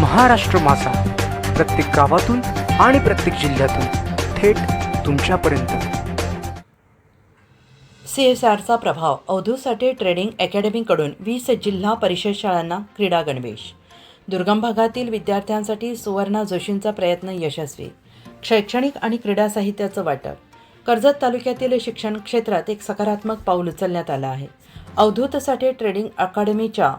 महाराष्ट्र माझा. प्रत्येक गावातून आणि प्रत्येक जिल्ह्यातून थेट तुमच्यापर्यंत. सी एस आरचा प्रभाव. अवधूसाठी ट्रेडिंग अकॅडमीकडून वीस जिल्हा परिषद शाळांना क्रीडा गणवेश. दुर्गम भागातील विद्यार्थ्यांसाठी सुवर्णा जोशींचा प्रयत्न यशस्वी. शैक्षणिक आणि क्रीडा साहित्याचं वाटप. कर्जत तालुक्यातील शिक्षण क्षेत्रात एक सकारात्मक पाऊल उचलण्यात आलं आहे. अवधूतसाठी ट्रेडिंग अकादमीच्या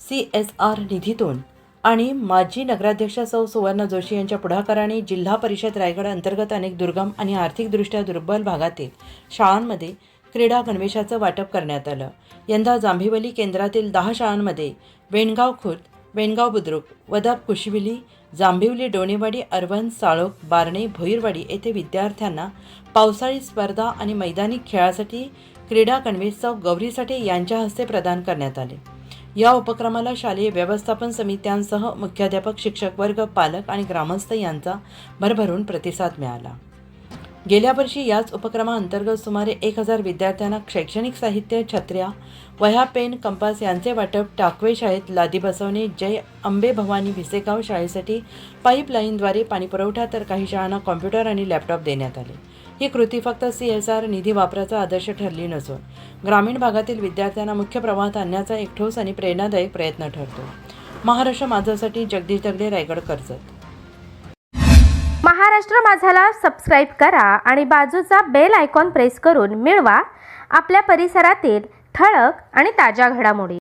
सी एस आर निधीतून आणि माजी नगराध्यक्ष सौ सुवर्ण जोशी यांच्या पुढाकाराने जिल्हा परिषद रायगड अंतर्गत अनेक दुर्गम आणि आर्थिकदृष्ट्या दुर्बल भागातील शाळांमध्ये क्रीडा गणवेशाचं वाटप करण्यात आलं. यंदा जांभिवली केंद्रातील दहा शाळांमध्ये वेणगाव खुर्द वेणगाव बुद्रुक वदाप कुशिविली जांभिवली डोणेवाडी अरवण साळोख बारणे भोईरवाडी येथे विद्यार्थ्यांना पावसाळी स्पर्धा आणि मैदानी खेळासाठी क्रीडा गणवेश गौरी साठे यांच्या हस्ते प्रदान करण्यात आले. या उपक्रमाला शालेय व्यवस्थापन समित्यांसह मुख्याध्यापक शिक्षक वर्ग पालक आणि ग्रामस्थ यांचा भरभरून प्रतिसाद मिळाला. गेल्या वर्षी याच उपक्रमाअंतर्गत सुमारे एक हजार विद्यार्थ्यांना शैक्षणिक साहित्य छत्र्या वह्या पेन कंपास यांचे वाटप टाकवे शाळेत लादी बसवणे जय अंबे भवानी भिसेगाव शाळेसाठी पाईपलाईनद्वारे पाणीपुरवठा तर काही शाळांना कॉम्प्युटर आणि लॅपटॉप देण्यात आले. ही कृती फक्त सी एस आर निधी वापराचा आदर्श ठरली नसून ग्रामीण भागातील विद्यार्थ्यांना मुख्य प्रवाहात आणण्याचा एक ठोस आणि प्रेरणादायक प्रयत्न ठरतो. महाराष्ट्र माझासाठी जगदीश दगडे रायगड कर्जत. महाराष्ट्र माझाला सबस्क्राईब करा आणि बाजूचा बेल आयकॉन प्रेस करून मिळवा. आपल्या परिसरातील ठळक आणि ताज्या घडामोडी.